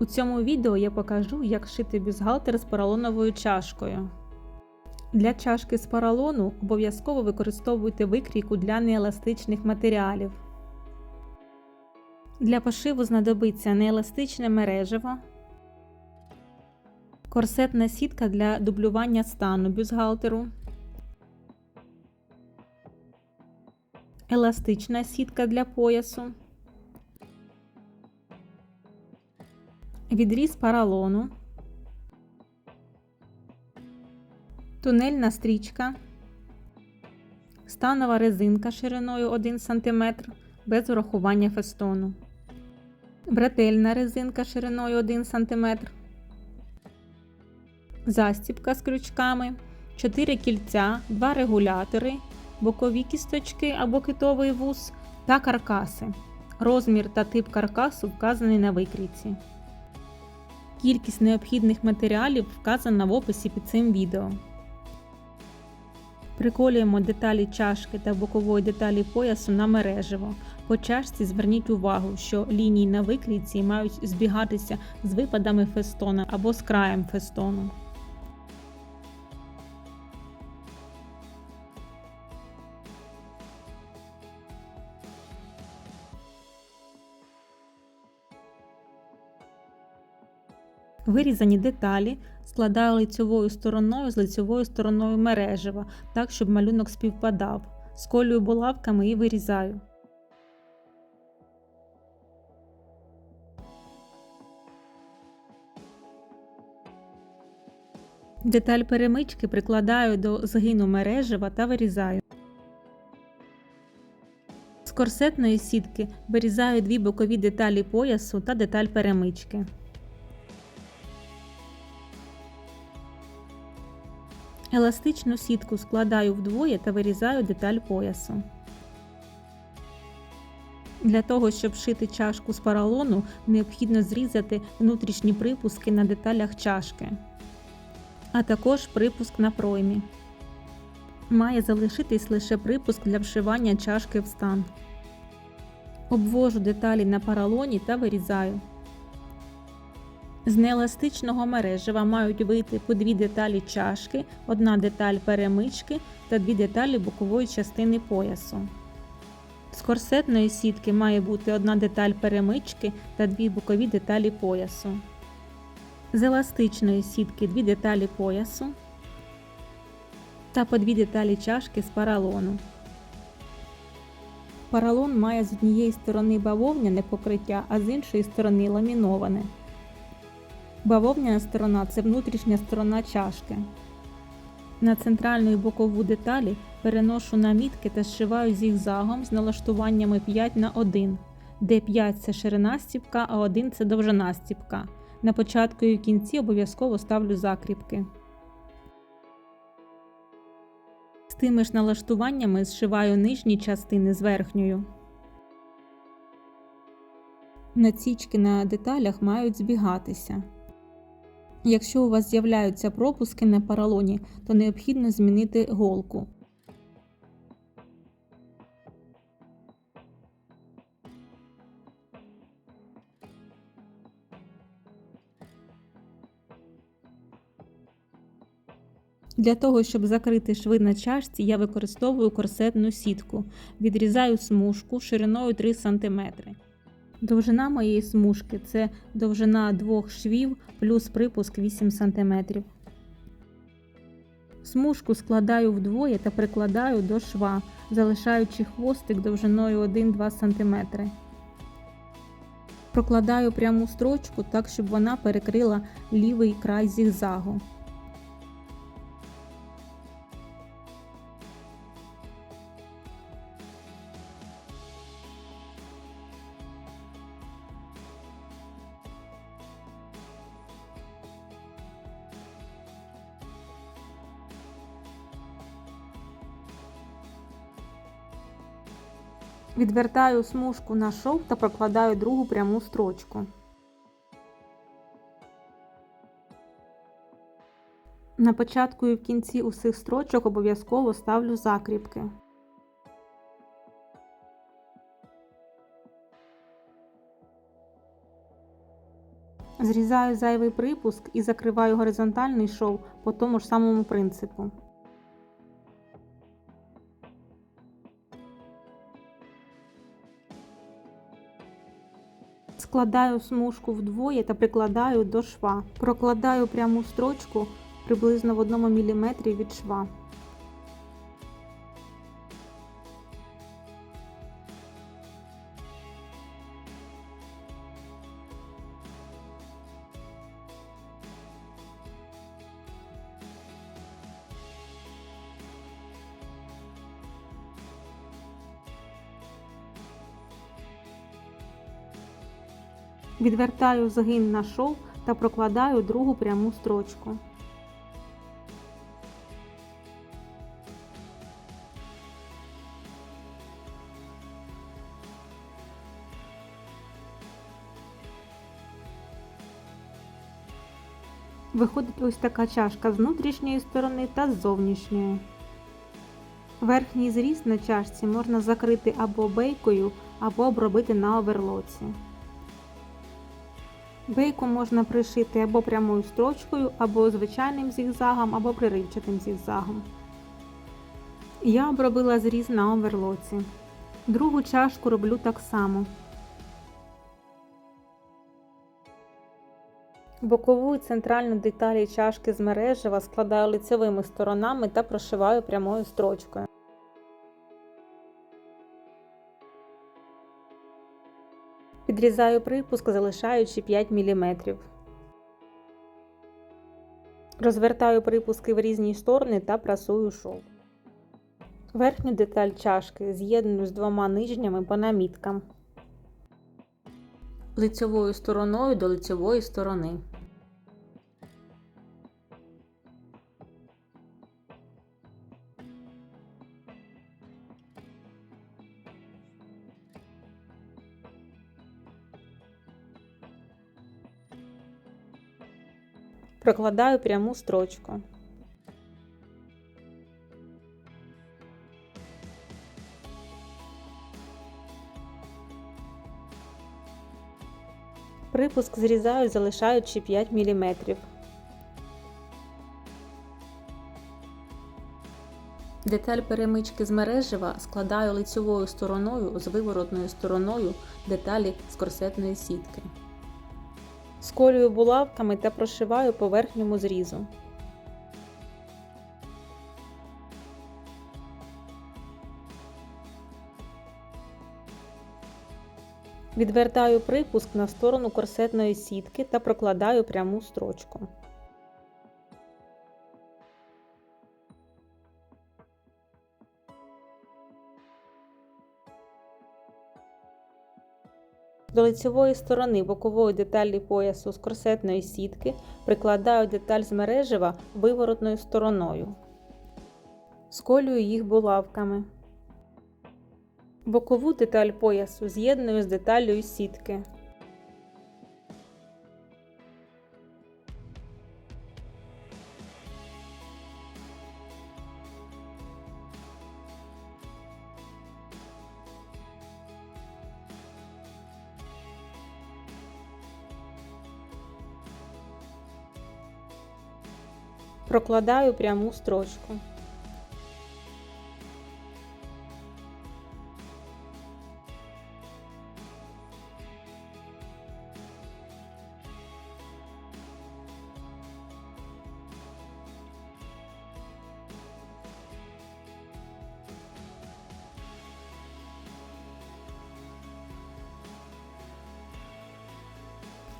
У цьому відео я покажу, як шити бюстгальтер з поролоновою чашкою. Для чашки з поролону обов'язково використовуйте викрійку для нееластичних матеріалів. Для пошиву знадобиться нееластичне мережево, корсетна сітка для дублювання стану бюстгальтеру, еластична сітка для поясу, відріз поролону, тунельна стрічка, станова резинка шириною 1 см без урахування фестону, бретельна резинка шириною 1 см, застібка з крючками, 4 кільця, 2 регулятори, бокові кісточки або китовий вус та каркаси. Розмір та тип каркасу вказаний на викрійці. Кількість необхідних матеріалів вказана в описі під цим відео. Приколюємо деталі чашки та бокової деталі поясу на мережево. По чашці зверніть увагу, що лінії на викрійці мають збігатися з випадами фестона або з краєм фестону. Вирізані деталі складаю лицьовою стороною з лицьовою стороною мережева, так, щоб малюнок співпадав. Сколюю булавками і вирізаю. Деталь перемички прикладаю до згину мережева та вирізаю. З корсетної сітки вирізаю дві бокові деталі поясу та деталь перемички. Еластичну сітку складаю вдвоє та вирізаю деталь поясу. Для того, щоб шити чашку з поролону, необхідно зрізати внутрішні припуски на деталях чашки, а також припуск на проймі. Має залишитись лише припуск для вшивання чашки в стан. Обвожу деталі на поролоні та вирізаю. З нееластичного мережева мають вийти по дві деталі чашки, одна деталь перемички та дві деталі бокової частини поясу. З корсетної сітки має бути одна деталь перемички та дві бокові деталі поясу. З еластичної сітки дві деталі поясу та по дві деталі чашки з поролону. Поролон має з однієї сторони бавовняне покриття, а з іншої сторони ламіноване. Бавовняна сторона це внутрішня сторона чашки. На центральну і бокову деталі переношу намітки та зшиваю зігзагом з налаштуваннями 5 на 1, де 5 це ширина стіпка, а 1 це довжина стіпка. На початку і кінці обов'язково ставлю закріпки. З тими ж налаштуваннями зшиваю нижні частини з верхньою. Націчки на деталях мають збігатися. Якщо у вас з'являються пропуски на поролоні, то необхідно змінити голку. Для того, щоб закрити шви на чашці, я використовую корсетну сітку. Відрізаю смужку шириною 3 см. Довжина моєї смужки це довжина двох швів плюс припуск 8 см. Смужку складаю вдвоє та прикладаю до шва, залишаючи хвостик довжиною 1-2 см. Прокладаю пряму строчку так, щоб вона перекрила лівий край зігзагу. Відвертаю смужку на шов та прокладаю другу пряму строчку. На початку і в кінці усіх строчок обов'язково ставлю закріпки. Зрізаю зайвий припуск і закриваю горизонтальний шов по тому ж самому принципу. Складаю смужку вдвоє та прикладаю до шва. Прокладаю пряму строчку приблизно в 1 мм від шва. Відвертаю згин на шов та прокладаю другу пряму строчку. Виходить ось така чашка з внутрішньої сторони та з зовнішньої. Верхній зріз на чашці можна закрити або бейкою, або обробити на оверлоці. Бейку можна пришити або прямою строчкою, або звичайним зігзагом, або приривчатим зігзагом. Я обробила зріз на оверлоці. Другу чашку роблю так само. Бокову і центральну деталі чашки з мережева складаю лицевими сторонами та прошиваю прямою строчкою. Підрізаю припуск, залишаючи 5 мм. Розвертаю припуски в різні сторони та прасую шов. Верхню деталь чашки з'єдную з двома нижніми по наміткам. Лицевою стороною до лицевої сторони. Прокладаю пряму строчку. Припуск зрізаю, залишаючи 5 мм. Деталь перемички з мережева складаю лицевою стороною з виворотною стороною деталі з корсетної сітки. Сколюю булавками та прошиваю по верхньому зрізу. Відвертаю припуск на сторону корсетної сітки та прокладаю пряму строчку. До лицевої сторони бокової деталі поясу з корсетної сітки прикладаю деталь з мережева виворотною стороною. Сколюю їх булавками. Бокову деталь поясу з'єдную з деталлю сітки. Прокладаю пряму строчку.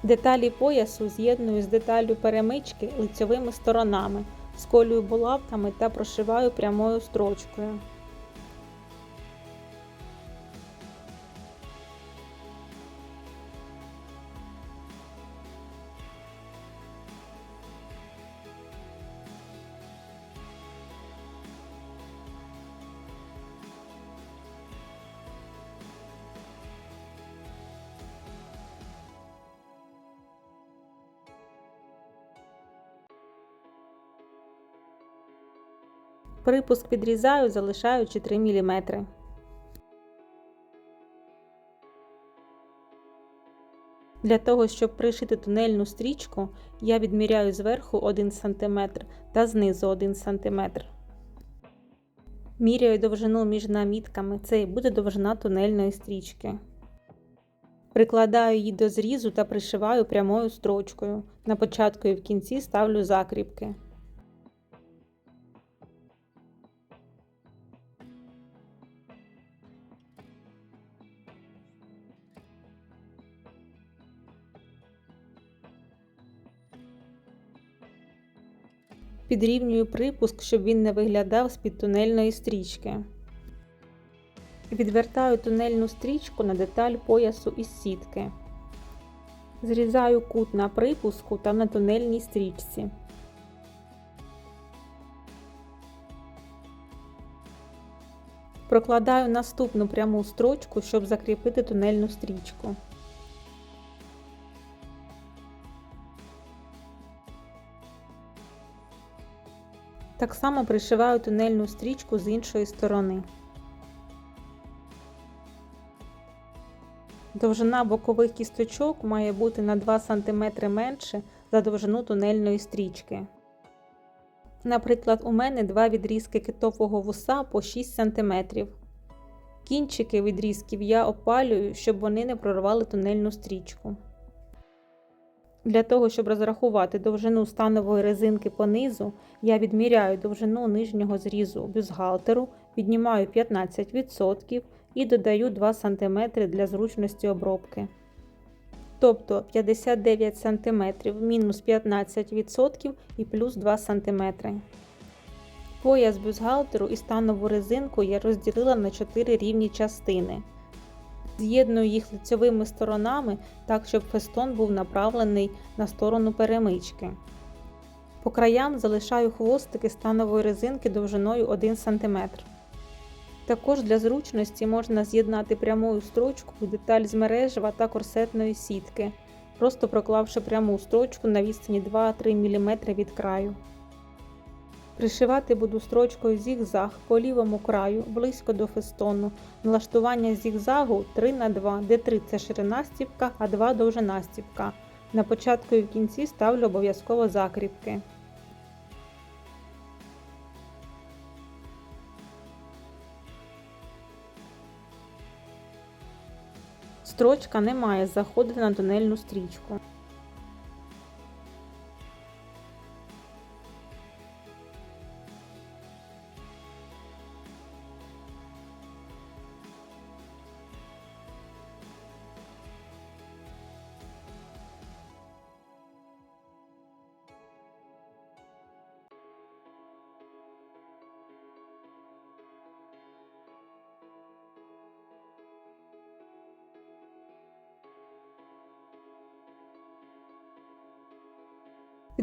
Деталі поясу з'єдную з деталлю перемички лицевими сторонами, сколюю булавками та прошиваю прямою строчкою. Припуск підрізаю, залишаючи 3 мм. Для того, щоб пришити тунельну стрічку, я відміряю зверху 1 см та знизу 1 см. Міряю довжину між намітками, це і буде довжина тунельної стрічки. Прикладаю її до зрізу та пришиваю прямою строчкою. На початку і в кінці ставлю закріпки. Підрівнюю припуск, щоб він не виглядав з-під тунельної стрічки. Відвертаю тунельну стрічку на деталь поясу із сітки. Зрізаю кут на припуску та на тунельній стрічці. Прокладаю наступну пряму строчку, щоб закріпити тунельну стрічку. Так само пришиваю тунельну стрічку з іншої сторони. Довжина бокових кісточок має бути на 2 см менше за довжину тунельної стрічки. Наприклад, у мене два відрізки китового вуса по 6 см. Кінчики відрізків я опалюю, щоб вони не прорвали тунельну стрічку. Для того, щоб розрахувати довжину станової резинки по низу, я відміряю довжину нижнього зрізу бюстгальтеру, віднімаю 15% і додаю 2 см для зручності обробки. Тобто 59 см мінус 15% і плюс 2 см. Пояс бюстгальтеру і станову резинку я розділила на 4 рівні частини. З'єдную їх лицьовими сторонами так, щоб фестон був направлений на сторону перемички. По краям залишаю хвостики станової резинки довжиною 1 см. Також для зручності можна з'єднати прямою строчкою деталь з мережева та корсетної сітки, просто проклавши пряму строчку на відстані 2-3 мм від краю. Пришивати буду строчкою зігзаг по лівому краю близько до фестону. Налаштування зігзагу 3х2, де 3 це ширина стіпка, а 2 довжина стіпка. На початку і в кінці ставлю обов'язково закріпки. Строчка не має заходити на тунельну стрічку.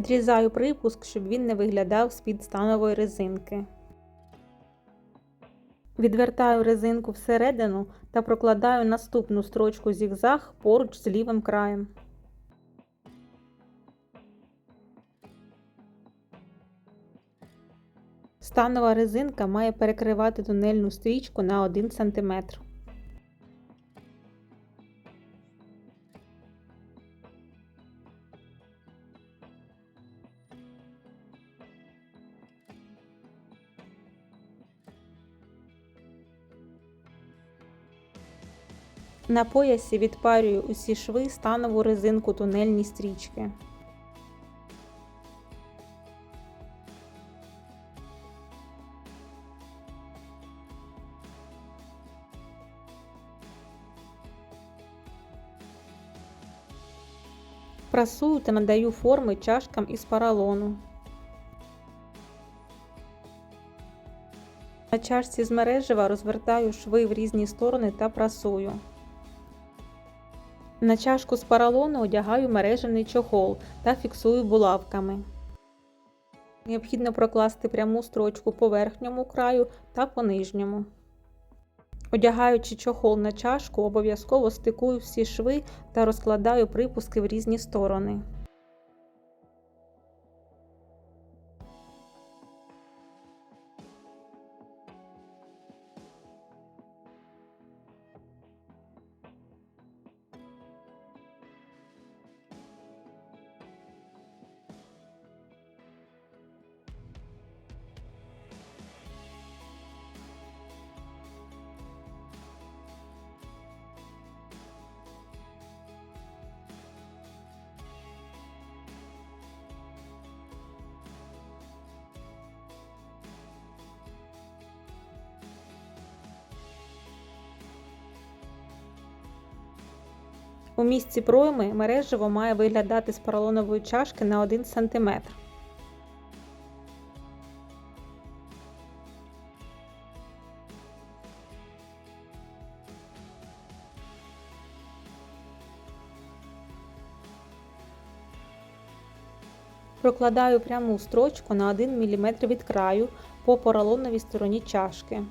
Відрізаю припуск, щоб він не виглядав з-під станової резинки. Відвертаю резинку всередину та прокладаю наступну строчку зігзаг поруч з лівим краєм. Станова резинка має перекривати тунельну стрічку на 1 см. На поясі відпарюю усі шви станову резинку тунельні стрічки. Прасую та надаю форми чашкам із поролону. На чашці з мережева розвертаю шви в різні сторони та прасую. На чашку з поролону одягаю мережений чохол та фіксую булавками. Необхідно прокласти пряму строчку по верхньому краю та по нижньому. Одягаючи чохол на чашку, обов'язково стикую всі шви та розкладаю припуски в різні сторони. У місці пройми мережево має виглядати з поролонової чашки на 1 см. Прокладаю пряму строчку на 1 мм від краю по поролоновій стороні чашки.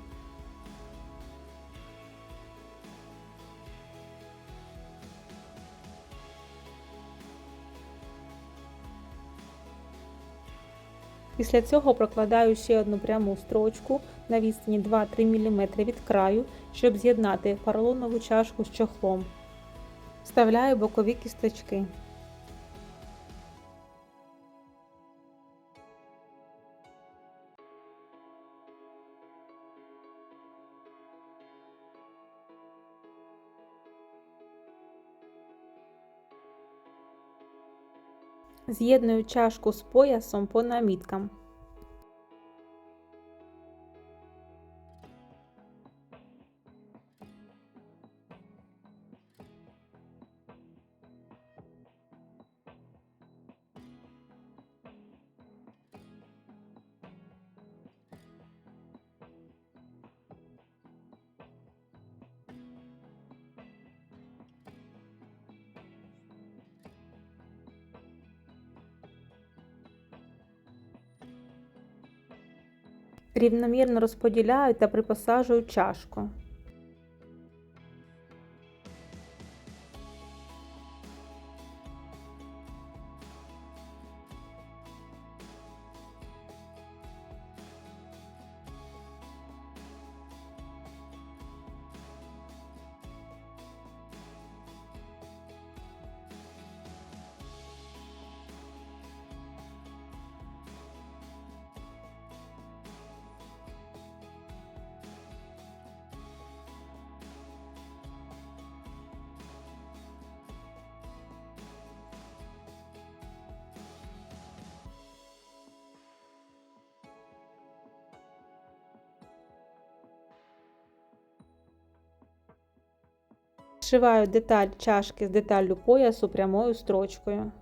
Після цього прокладаю ще одну пряму строчку на відстані 2-3 мм від краю, щоб з'єднати поролонову чашку з чохлом. Вставляю бокові кісточки. З'єдную чашку з поясом по наміткам. Рівномірно розподіляю та припосаджую чашку. Зшиваю деталь чашки з деталлю поясу прямою строчкою.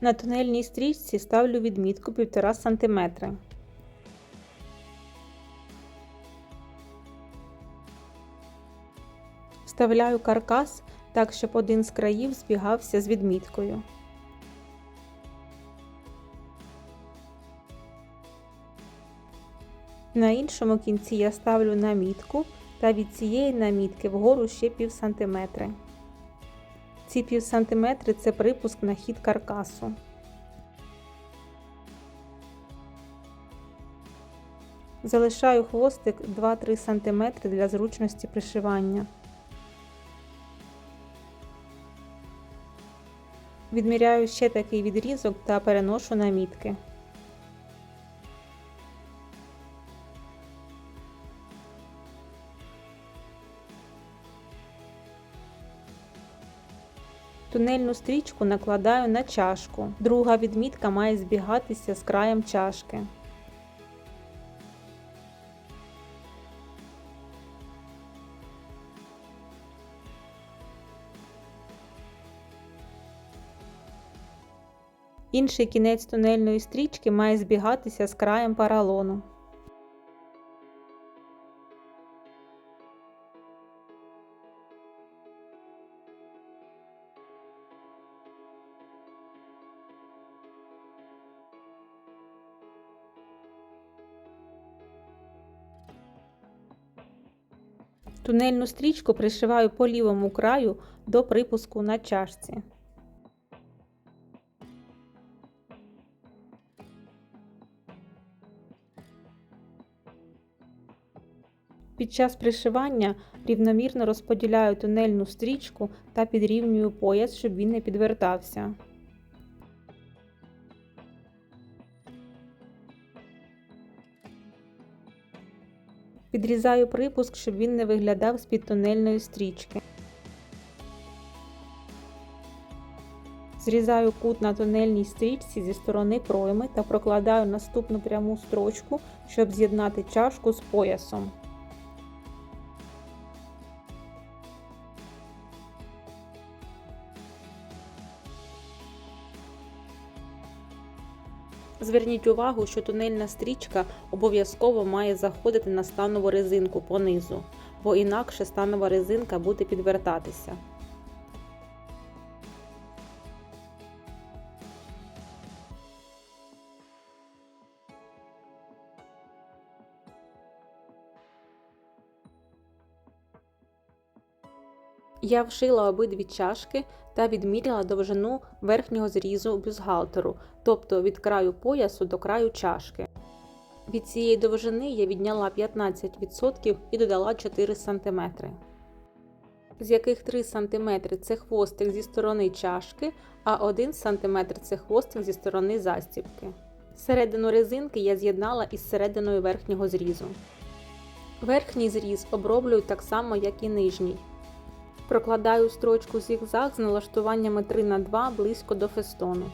На тунельній стрічці ставлю відмітку 1,5 см. Вставляю каркас так, щоб один з країв збігався з відміткою. На іншому кінці я ставлю намітку та від цієї намітки вгору ще пів сантиметри. Ці пів сантиметри це припуск на хід каркасу. Залишаю хвостик 2-3 см для зручності пришивання. Відміряю ще такий відрізок та переношу намітки. Тунельну стрічку накладаю на чашку. Друга відмітка має збігатися з краєм чашки. Інший кінець тунельної стрічки має збігатися з краєм паралону. Тунельну стрічку пришиваю по лівому краю до припуску на чашці. Під час пришивання рівномірно розподіляю тунельну стрічку та підрівнюю пояс, щоб він не підвертався. Підрізаю припуск, щоб він не виглядав з під тунельної стрічки. Зрізаю кут на тунельній стрічці зі сторони пройми та прокладаю наступну пряму строчку, щоб з'єднати чашку з поясом. Зверніть увагу, що тунельна стрічка обов'язково має заходити на станову резинку понизу, бо інакше станова резинка буде підвертатися. Я вшила обидві чашки та відміряла довжину верхнього зрізу бюстгальтеру, тобто від краю поясу до краю чашки. Від цієї довжини я відняла 15% і додала 4 см, з яких 3 см це хвостик зі сторони чашки, а 1 см це хвостик зі сторони застібки. Середину резинки я з'єднала із серединою верхнього зрізу. Верхній зріз оброблюю так само, як і нижній. Прокладаю строчку зігзаг з налаштуваннями 3 на 2 близько до фестону.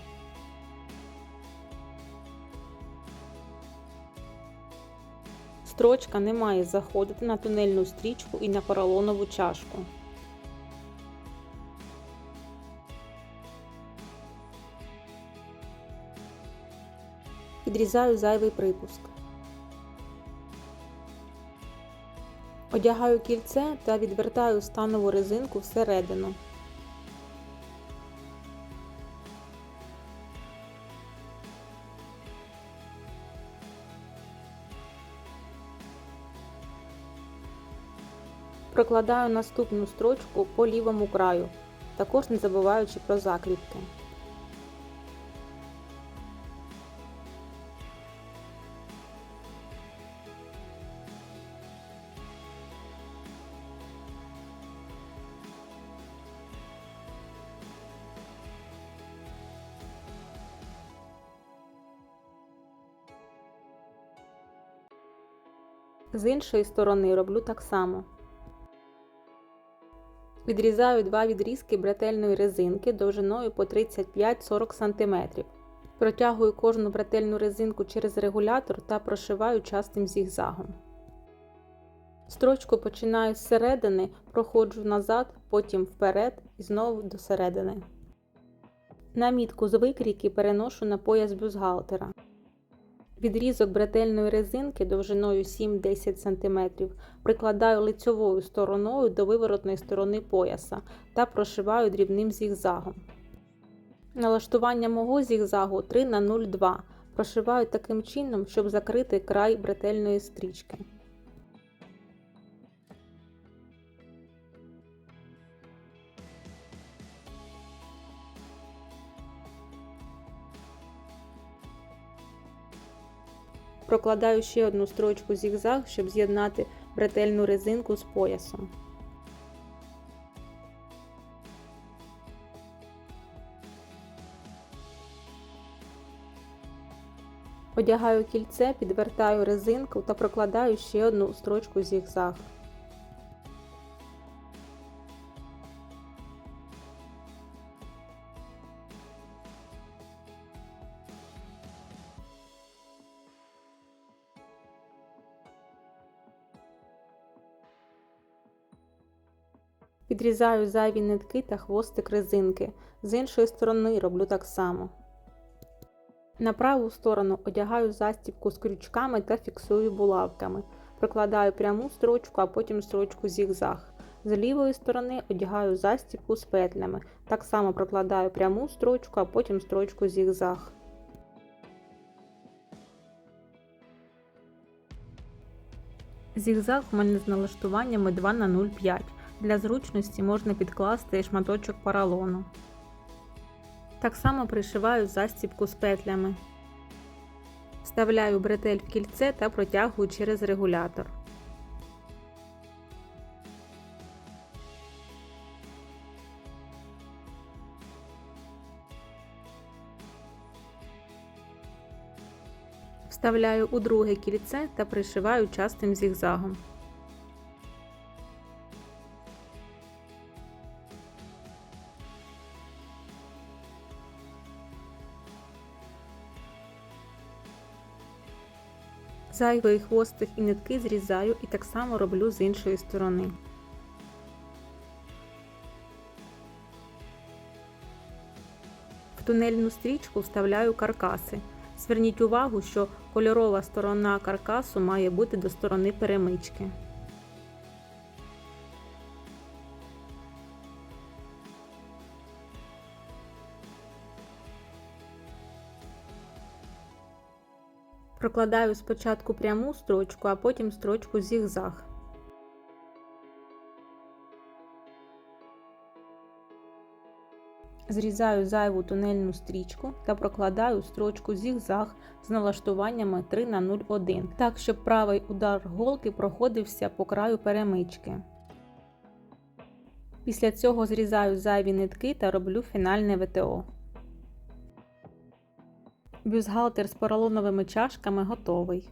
Строчка не має заходити на тунельну стрічку і на поролонову чашку. Підрізаю зайвий припуск. Одягаю кільце та відвертаю станову резинку всередину. Прокладаю наступну строчку по лівому краю, також не забуваючи про закріпки. З іншої сторони роблю так само. Відрізаю два відрізки бретельної резинки довжиною по 35-40 см. Протягую кожну бретельну резинку через регулятор та прошиваю частим зігзагом. Строчку починаю з середини, проходжу назад, потім вперед і знову до середини. Намітку з викрійки переношу на пояс бюстгальтера. Відрізок бретельної резинки довжиною 7-10 см прикладаю лицьовою стороною до виворотної сторони пояса та прошиваю дрібним зігзагом. Налаштування мого зігзагу 3 на 0,2. Прошиваю таким чином, щоб закрити край бретельної стрічки. Прокладаю ще одну строчку зігзаг, щоб з'єднати бретельну резинку з поясом. Одягаю кільце, підвертаю резинку та прокладаю ще одну строчку зігзаг. Підрізаю зайві нитки та хвостик резинки. З іншої сторони роблю так само. На праву сторону одягаю застібку з крючками та фіксую булавками. Прикладаю пряму строчку, а потім строчку зігзаг. З лівої сторони одягаю застібку з петлями. Так само прокладаю пряму строчку, а потім строчку зігзаг. Зігзаг у мене з налаштуваннями 2 на 0,5. Для зручності можна підкласти шматочок поролону. Так само пришиваю застібку з петлями. Вставляю бретель в кільце та протягую через регулятор. Вставляю у друге кільце та пришиваю частим зігзагом. Зайвий хвостик і нитки зрізаю і так само роблю з іншої сторони. В тунельну стрічку вставляю каркаси. Зверніть увагу, що кольорова сторона каркасу має бути до сторони перемички. Прокладаю спочатку пряму строчку, а потім строчку зігзаг. Зрізаю зайву тунельну стрічку та прокладаю строчку зігзаг з налаштуваннями 3 на 0,1, так щоб правий удар голки проходився по краю перемички. Після цього зрізаю зайві нитки та роблю фінальне ВТО. Бюстгальтер з поролоновими чашками готовий.